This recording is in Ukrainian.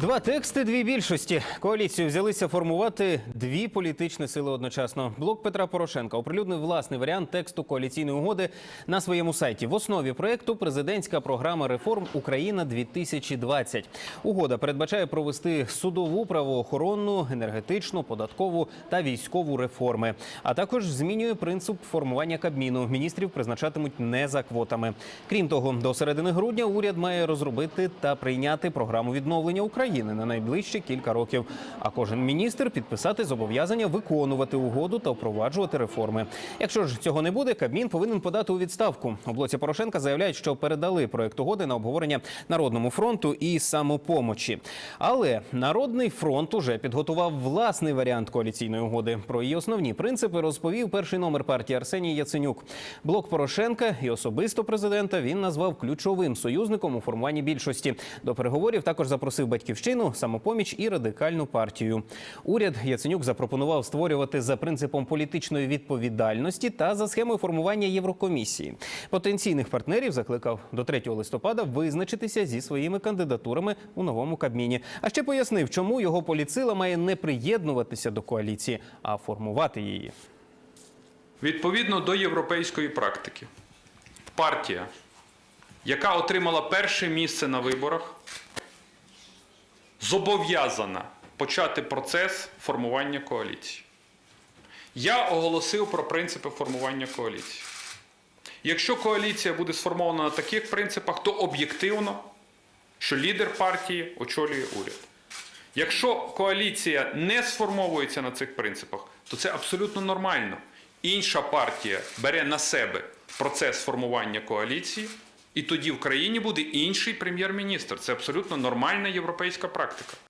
Два тексти, дві більшості. Коаліцію взялися формувати дві політичні сили одночасно. Блок Петра Порошенка оприлюднив власний варіант тексту коаліційної угоди на своєму сайті. В основі проекту президентська програма реформ Україна 2020 Угода передбачає провести судову, правоохоронну, енергетичну, податкову та військову реформи. А також змінює принцип формування кабміну. Міністрів призначатимуть не за квотами. Крім того, до середини грудня уряд має розробити та прийняти програму відновлення України на найближчі кілька років. А кожен міністр підписати зобов'язання виконувати угоду та впроваджувати реформи. Якщо ж цього не буде, Кабмін повинен подати у відставку. У блоці Порошенка заявляють, що передали проект угоди на обговорення Народному фронту і самопомочі. Але Народний фронт уже підготував власний варіант коаліційної угоди. Про її основні принципи розповів перший номер партії Арсеній Яценюк. Блок Порошенка і особисто президента він назвав ключовим союзником у формуванні більшості. До переговорів також запросив батьківщину, самопоміч і радикальну партію. Уряд Яценюк запропонував створювати за принципом політичної відповідальності та за схемою формування Єврокомісії. Потенційних партнерів закликав до 3 листопада визначитися зі своїми кандидатурами у новому кабміні. А ще пояснив, чому його політсила має не приєднуватися до коаліції, а формувати її. Відповідно до європейської практики, партія, яка отримала перше місце на виборах, зобов'язана почати процес формування коаліції. Я оголосив про принципи формування коаліції. Якщо коаліція буде сформована на таких принципах, то об'єктивно, що лідер партії очолює уряд. Якщо коаліція не сформовується на цих принципах, то це абсолютно нормально. Інша партія бере на себе процес формування коаліції, і тоді в країні буде інший прем'єр-міністр. Це абсолютно нормальна європейська практика.